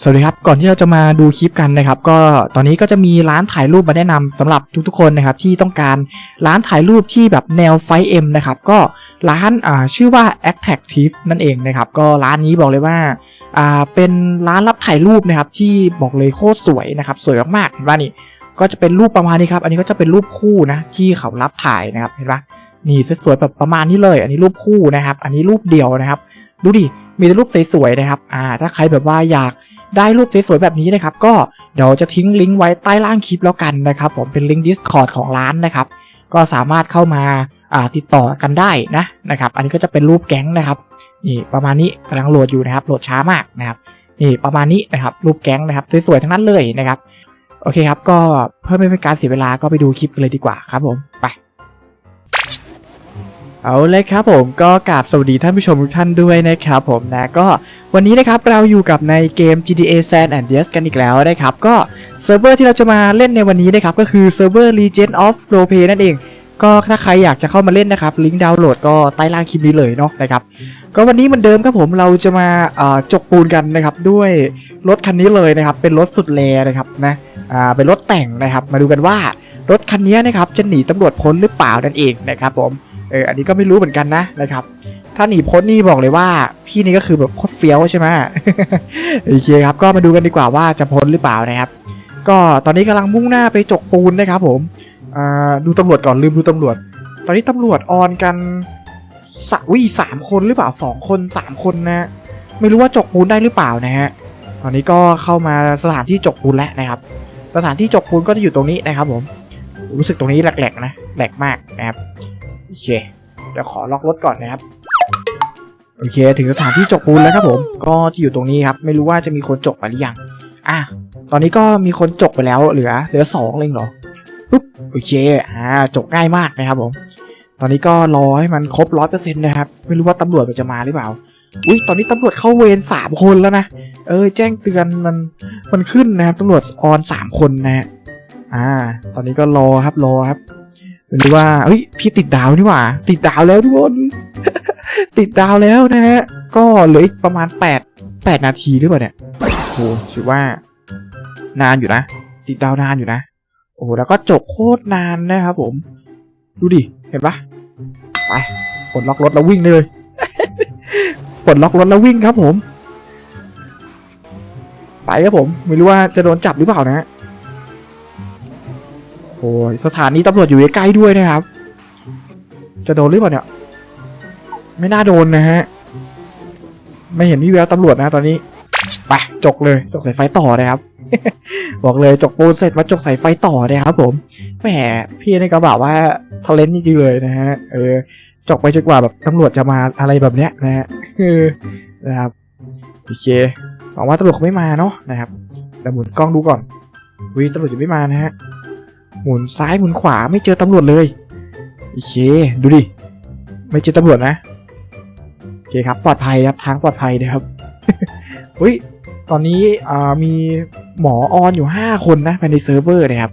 สวัสดีครับ ก่อนที่เราจะมาดูคลิปกันนะครับ ก็ตอนนี้ก็จะมีร้านถ่ายรูปมาแนะนำสำหรับทุกๆคนนะครับที่ต้องการร้านถ่ายรูปที่แบบแนวไฟเอ็มนะครับก็ร้านอ่าชื่อว่า a t t a c t i v e นั่นเองนะครับก็ร้านนี้บอกเลยว่าอ่าเป็นร้านรับถ่ายรูปนะครับที่บอกเลยโคตรสวยนะครับสวยมากๆเห็นป่ะนี่ก็จะเป็นรูปประมาณนี้ครับ อันนี้ก็จะเป็นรูปคู่นะที่เขารับถ่ายนะครับเห็นปะนี่สวยๆแบบประมาณนี้เลย อันนี้รูปคู่นะครับ อันนี้รูปเดียวนะครับ ดูดิ มีแต่รูปสวยๆนะครับ อ่า ถ้าใครแบบว่าอยากได้รูปสวยๆแบบนี้นะครับ ก็เดี๋ยวจะทิ้งลิงก์ไว้ใต้ล่างคลิปแล้วกันนะครับ ผมเป็นลิงก์ Discord ของร้านนะครับ ก็สามารถเข้ามาอ่าติดต่อกันได้นะนะครับ อันนี้ก็จะเป็นรูปแก๊งนะครับ นี่ประมาณนี้กำลังโหลดอยู่นะครับ โหลดช้ามากนะครับ นี่ประมาณนี้นะครับ รูปแก๊งนะครับสวยๆทั้งนั้นเลยนะครับ โอเคครับ ก็เพื่อไม่เป็นการเสียเวลาก็ไปดูคลิปกันเลยดีกว่าครับผม ไป เอาเลยครับผมก็กราบสวัสดีท่านผู้ชมทุกท่านด้วยนะครับผมนะก็วันนี้นะครับเราอยู่กับในเกม GTA San Andreas กันอีกแล้วนะครับก็เซิร์ฟเวอร์ที่เราจะมาเล่นในวันนี้นะครับก็คือเซิร์ฟเวอร์ Legend of Roleplay นั่นเอง ก็ถ้าใครอยากจะเข้ามาเล่นนะครับลิงก์ดาวน์โหลดก็ใต้ล่างคลิปนี้เลยเนาะนะครับก็วันนี้เหมือนเดิมครับผมเราจะมาจกปูนกันนะครับด้วยรถคันนี้เลยนะครับเป็นรถสุดแรนะครับนะอ่าเป็นรถแต่งนะครับมาดูกันว่ารถคันนี้นะครับจะหนีตำรวจพ้นหรือเปล่านั่นเองนะครับผม เอออันนี้ก็ไม่รู้เหมือนกันนะนะครับ ถ้าหนีพ้นนี่บอกเลยว่า พี่นี่ก็คือแบบโคตรเฟี้ยวใช่ไหมโอเคครับก็มาดูกันดีกว่าว่าจะพ้นหรือเปล่านะครับ ก็ตอนนี้กำลังมุ่งหน้าไปจกปูนนะครับผมอ่าดูตำรวจก่อนลืมดูตำรวจ ตอนนี้ตำรวจออนกันสะวิสามคนหรือเปล่าสองคนสามคนนะไม่รู้ว่าจกปูนได้หรือเปล่านะฮะตอนนี้ก็เข้ามาสถานที่จกปูนแล้วนะครับ สถานที่จกปูนก็จะอยู่ตรงนี้นะครับผมรู้สึกตรงนี้แหลกๆนะแหลกมากนะครับ โอเคเดี๋ยวขอล็อกรถก่อนนะครับโอเค ถึงสถานที่จกปูนแล้วครับผม ก็ที่อยู่ตรงนี้ครับ ไม่รู้ว่าจะมีคนจกไปหรือยังอะตอนนี้ก็มีคนจกไปแล้วเหลือ เหลือสองเลยเหรอปุ๊บโอเคอ่าจกง่ายมากนะครับผม ตอนนี้ก็รอให้มันครบร้อยเปอร์เซ็นต์นะครับ ไม่รู้ว่าตำรวจมันจะมาหรือเปล่าอุ้ยตอนนี้ตำรวจเข้าเวรสามคนแล้วนะเออ แจ้งเตือนมันมันขึ้นนะครับตำรวจออนสามคนนะฮะอ่า ตอนนี้ก็รอครับรอครับ ไม่รู้ว่าเฮ้ยพี่ติดดาวนี่หว่า ติดดาวแล้วทุกคน ติดดาวแล้วนะฮะ ก็เหลืออีกประมาณแปดแปดนาทีหรือเปล่าเนี่ยโอ้ถือว่า นานอยู่นะ ติดดาวนานอยู่นะ โอ้แล้วก็จบโคตรนานนะครับผม ดูดิ เห็นปะไปปลดล็อกรถแล้ววิ่งได้เลยปลดล็อกรถแล้ววิ่งครับผม ไปครับผม ไม่รู้ว่าจะโดนจับหรือเปล่านะฮะ อ้ยสถานีตำรวจอยู่ใกล้ด้วยนะครับ จะโดนหรือเปล่าเนี่ย ไม่น่าโดนนะฮะ ไม่เห็นวี่แววตำรวจนะตอนนี้ ไปจกเลยจกสายไฟต่อนะครับ บอกเลยจกปูนเสร็จมาจกสายไฟต่อเลยครับผม แหมพี่นี่ก็แบบว่าทะเลนจริงๆเลยนะฮะ เออจกไปจนกว่าแบบตำรวจจะมาอะไรแบบเนี้ยนะฮะนะครับโอเคหวังว่าตำรวจคงไม่มาเนาะนะครับแต่หมุนกล้องดูก่อนวิตำรวจจะไม่มานะฮะ หมุนซ้ายหมุนขวาไม่เจอตำรวจเลยโอเคดูดิไม่เจอตำรวจนะโอเคครับปลอดภัยครับทางปลอดภัยนะครับอุ้ยตอนนี้มีหมอออนอยู่ 5 คนนะภายในเซิร์ฟเวอร์นะครับ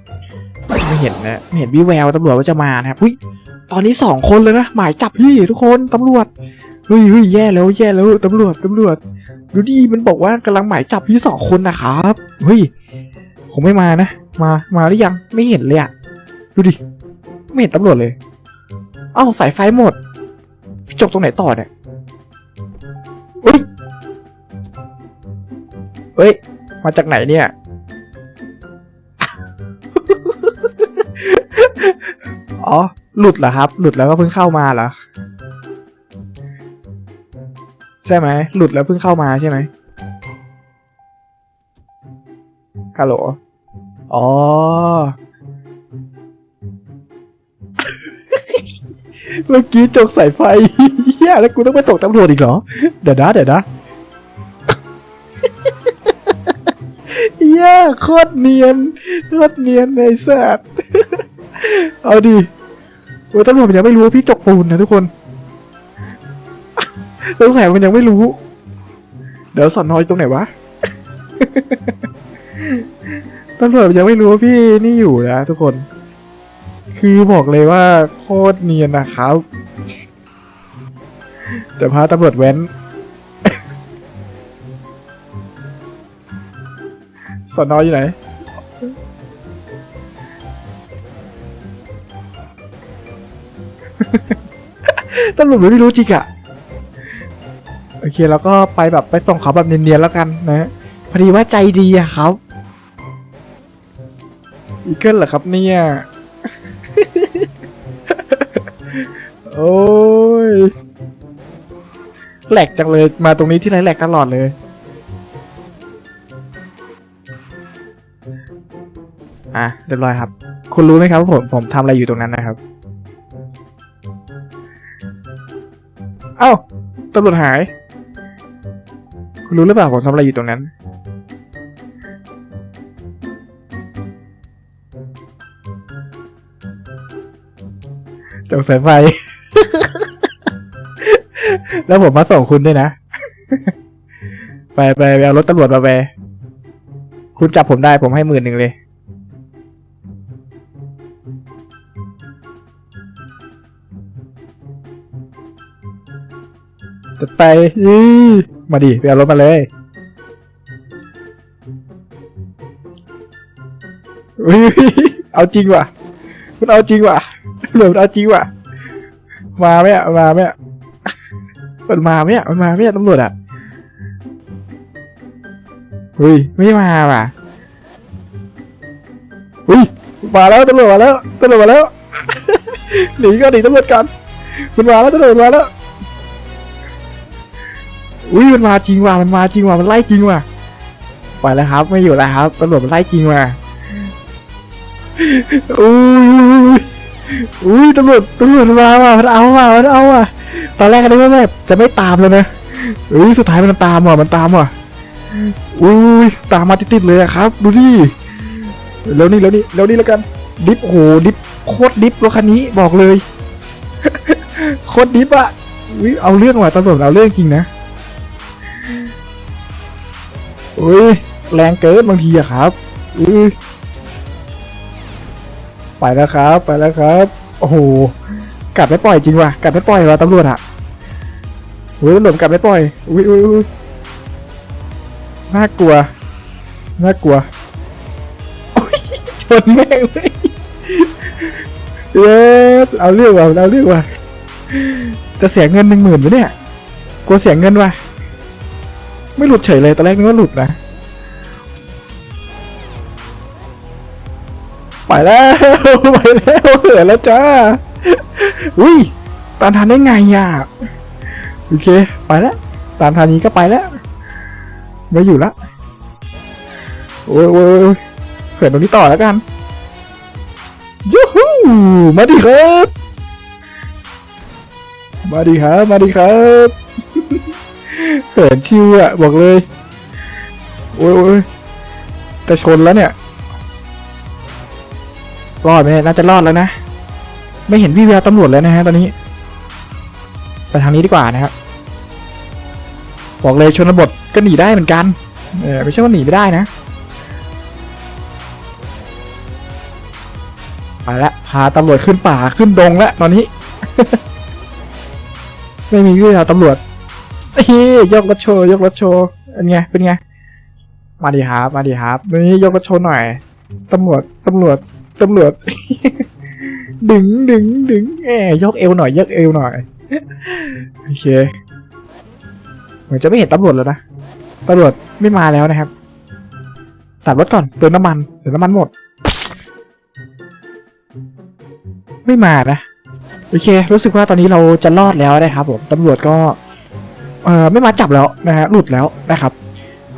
ไม่เห็นนะไม่เห็นวิแววตำรวจว่าจะมานะครับอุ้ยตอนนี้ 2 คนเลยนะหมายจับพี่ทุกคนตำรวจเฮ้ยเฮ้ยแย่แล้วแย่แล้วตำรวจตำรวจดูดิมันบอกว่ากำลังหมายจับพี่สองคนนะครับเฮ้ย คงไม่มานะ มา มาหรือยัง ไม่เห็นเลยอะดูดิ ไม่เห็นตำรวจเลย เอ้าสายไฟหมดพี่จกตรงไหนต่อเนี่ยเฮ้ย เฮ้ย มาจากไหนเนี่ย อ๋อ หลุดเหรอครับ หลุดแล้วก็เพิ่งเข้ามาเหรอ ใช่ไหม หลุดแล้วเพิ่งเข้ามาใช่ไหม ฮัลโหล อ๋อ เมื่อกี้จกสายไฟเฮียแล้วกูต้องไปส่งตำรวจอีกเหรอ เดี๋ยวนะเดี๋ยวนะเหี้ย่โคตรเนียนโคตรเนียนไอ้สัสเอาดิโอ้ยตำรวจมันยังไม่รู้ว่าพี่จกปูนนะทุกคนสงสัยมันยังไม่รู้ เดี๋ยวสอนนอยตรงไหนวะ ตำรวจยังไม่รู้พี่นี่อยู่นะทุกคน คือบอกเลยว่าโคตรเนียนนะครับเดี๋ยวพาตำรวจแว้น สอนออยู่ไหน ตำรวจไม่รู้จริงอะโอเค แล้วก็ไปแบบไปส่งเขาแบบเนียนๆแล้วกันนะ พอดีว่าใจดีอะครับ อีเกิลเหรอครับเนี่ย โอ้ยแหลกจังเลยมาตรงนี้ที่ไรแหลกตลอดเลย อะเรียบร้อยครับ คุณรู้ไหมครับว่าผมผมทำอะไรอยู่ตรงนั้นนะครับ เอ้าตำรวจหาย คุณรู้หรือเปล่าผมทำอะไรอยู่ตรงนั้น จงสายไฟ แล้วผมมาส่งคุณด้วยนะ ไปไปไปเอารถตำรวจมาไป คุณจับผมได้ผมให้หมื่นหนึ่งเลย จะไปอีมาดิไปเอารถมาเลยอุ๊ยเอาจริงว่ะ คุณเอาจริงว่ะเหลือมันเอาจริงว่ะ มาไหมอะมาไหมอะมันมาไหมอะมันมาไหมอะตำรวจอะเฮ้ยไม่มาว่ะเฮ้ยมาแล้วตำรวจมาแล้วตำรวจมาแล้วหนีก็หนีตำรวจกันมันมาแล้วตำรวจมาแล้วอุ้ยมันมาจริงว่ะมันมาจริงว่ะมันไล่จริงว่ะไปแล้วครับ ไม่อยู่แล้วครับตำรวจมันไล่จริงว่ะอุ้ย อุ้ยตำรวจตำรวจมาว่ะมันเอาว่ะมันเอาว่ะตอนแรกก็นึกว่าแบบจะไม่ตามแล้วนะอุ้ยสุดท้ายมันตามว่ะมันตามว่ะอุ้ยตามมาติดๆเลยครับ ดูดิแล้วนี่แล้วนี่แล้วนี่แล้วกัน ดิฟโอ้โหดิฟโคตรดิฟรถคันนี้บอกเลยโคตรดิฟอะอุ้ยเอาเรื่องว่ะตำรวจเอาเรื่องจริงนะอุ้ยแรงเกินบางทีอะครับอุ้ย ไปแล้วครับ ไปแล้วครับ โอ้โหกัดไม่ปล่อยจริงว่ะกัดไม่ปล่อยว่ะตำรวจอะอุ้ยตำรวจกัดไม่ปล่อย อุ้ยอุ้ยอุ้ยน่ากลัว น่ากลัวชนแม่งเลยเย้เอาเรื่องว่ะเอาเรื่องว่ะ จะเสียเงินหนึ่งหมื่นไหมเนี่ย กลัวเสียเงินว่ะ ไม่หลุดเฉยเลย ตอนแรกนึกว่าหลุดนะ ไปแล้วไปแล้วเหินแล้วจ้าอุ้ยตามทันได้ไงอะโอเค ไปแล้วตามทันนี้ก็ไปแล้วไม่อยู่ละโอ้ยโอ้ยโอ้ยเหินตรงนี้ต่อแล้วกันยูฮูมาดิครับ มาดิครับ มาดิครับเขินชิวอะบอกเลย โอ้ยโอ้ยจะชนแล้วเนี่ย รอดไหมเนี่ยน่าจะรอดแล้วนะ ไม่เห็นวี่แววตำรวจแล้วนะฮะตอนนี้ ไปทางนี้ดีกว่านะครับ บอกเลยชนบทก็หนีได้เหมือนกัน เออไม่ใช่ว่าหนีไม่ได้นะไปละพาตำรวจขึ้นป่าขึ้นดงแล้วตอนนี้ ไม่มีวี่แววตำรวจเฮ้ยยกรถโชว์ยกรถโชว์เป็นไงเป็นไงมาดีครับมาดีครับนี่ยกรถโชว์หน่อยตำรวจตำรวจ ตำรวจ ดึงดึงดึงแหมยกเอวหน่อยยกเอวหน่อยโอเคเหมือนจะไม่เห็นตำรวจแล้วนะตำรวจไม่มาแล้วนะครับตัดรถก่อนเติมน้ำมันเดี๋ยวน้ำมันหมด ไม่มานะโอเค รู้สึกว่าตอนนี้เราจะรอดแล้วนะครับผมตำรวจก็เอ่อไม่มาจับแล้วนะฮะหลุดแล้วนะครับ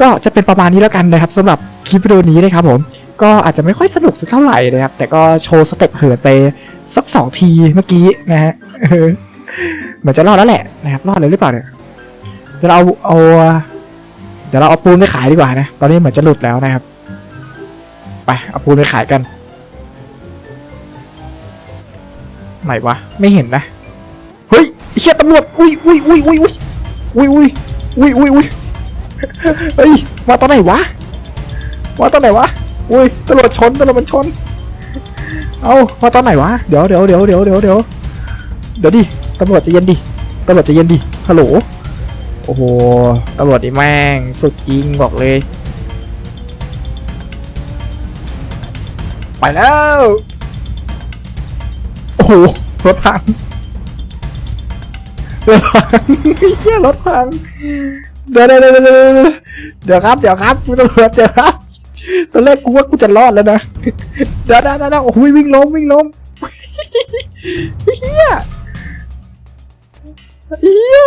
ก็จะเป็นประมาณนี้แล้วกันนะครับสำหรับคลิปวิดีโอนี้นะครับผม ก็อาจจะไม่ค่อยสนุกสักเท่าไหร่นะครับ แต่ก็โชว์สเต็ปเหินไปสักสองทีเมื่อกี้นะฮะเหมือนจะรอดแล้วแหละนะครับรอดเลยหรือเปล่าเนี่ยเดี๋ยวเราเอาเดี๋ยวเราเอาปูนไปขายดีกว่านะ ตอนนี้เหมือนจะหลุดแล้วนะครับ ไปเอาปูนไปขายกันไหนวะไม่เห็นนะเฮ้ยเชี่ยตำรวจอุ้ยอุ้ยอุ้ยอุ้ยอุ้ยอุ้ยอุ้ยอุ้ยอุ้ยอุ้ยเฮ้ยมาตอนไหนวะมาตอนไหนวะ อุ้ยตำรวจชนตำรวจมันชน เอามาตอนไหนวะ เดี๋ยวเดี๋ยวเดี๋ยวเดี๋ยวเดี๋ยวเดี๋ยวเดี๋ยวดิตำรวจจะเย็นดิตำรวจจะเย็นดิฮัลโหลโอ้โหตำรวจนี่แม่งสุดจริงบอกเลย ไปแล้ว โอ้โหรถพังรถพังเฮียรถพังเดี๋ยวเดี๋ยวเดี๋ยวเดี๋ยวครับเดี๋ยวครับตำรวจเดี๋ยวครับ ตอนแรกกูว่ากูจะรอดแล้วนะเดี๋ยวเดี๋ยวเดี๋ยวโอ้โหวิ่งล้มวิ่งล้มเฮียเฮีย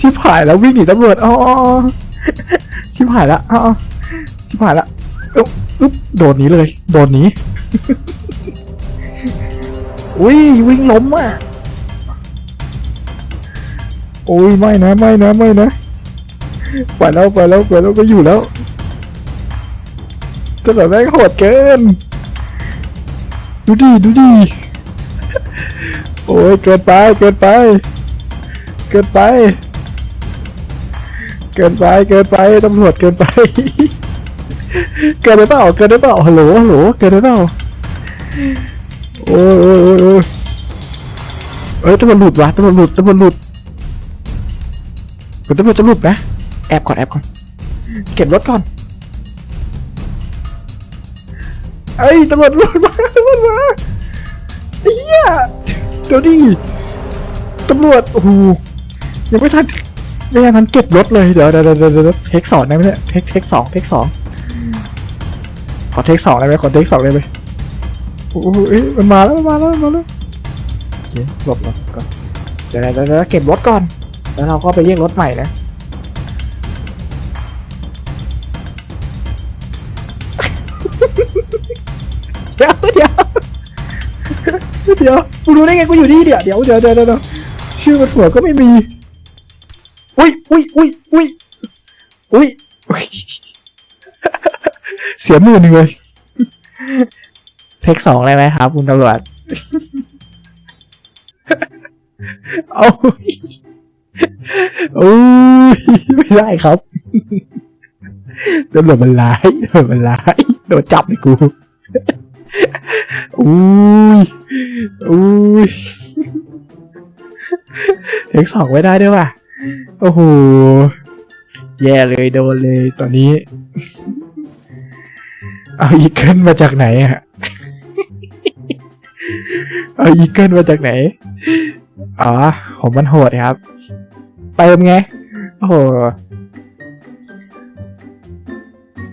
ชิบหายแล้ววิ่งหนีตำรวจอ๋อชิบหายแล้วอ๋อชิบหายแล้วอุ๊บอุ๊บโดดหนีเลย โดดหนีอุ้ยวิ่งล้มอะโอ้ยไม่นะไม่นะไม่นะ ไปแล้วไปแล้วไปแล้วก็อยู่แล้วตำรวจแม่งโหดเกิน ดูดิดูดิโอ้ยเกินไปเกินไป เกินไป เกินไปเกินไปตำรวจเกินไป เกินไปเปล่าเกินไปเปล่าฮัลโหลฮัลโหลเกินไปเปล่าโอ้ยโอ้ยโอ้ยโอ้ยเอ้ยตำรวจหลุดวะตำรวจหลุดตำรวจหลุดคุณตำรวจจะหลุดนะ แอบก่อนแอบก่อนเก็บรถก่อนเอ้ตำรวจหลุดมาตำรวจมาเฮียเดี๋ยวดิตำรวจโอ้โหยังไม่ทันยังไม่ทันเก็บรถเลยเดี๋ยวเดี๋ยวเดี๋ยวเดี๋ยวเทคสองได้ไหมเนี่ยเทคเทคสองเทคสองขอเทคสองได้ไหมขอเทคสองได้ไหมโอ้โหเอ้ยมันมาแล้วมันมาแล้วมันมาแล้วโอเคหลบหลบก่อนเดี๋ยวเดี๋ยวเดี๋ยวเก็บรถก่อนแล้วเราก็ไปเรียกรถใหม่นะ เดี๋ยวกูรู้ได้ไงกูอยู่นี่เดี๋ยวเดี๋ยวเดี๋ยวเดี๋ยวเดี๋ยวชื่อมันหัวก็ไม่มี อุ้ยอุ้ยอุ้ยอุ้ยอุ้ยเสียหมื่นหนึ่งเลยเทคสองเลยไหมครับ คุณตำรวจเอาโอ้ยไม่ได้ครับตำรวจมันร้ายตำรวจมันร้ายโดนจับเลยกู อุ้ยอุ้ยเทคสองไม่ได้ด้วยว่ะ โอ้โห แย่เลยโดนเลยตอนนี้ เอาอีเกิลมาจากไหนอะเอาอีเกิลมาจากไหน อ๋อ ผมมันโหดครับ เติมไง โอ้โห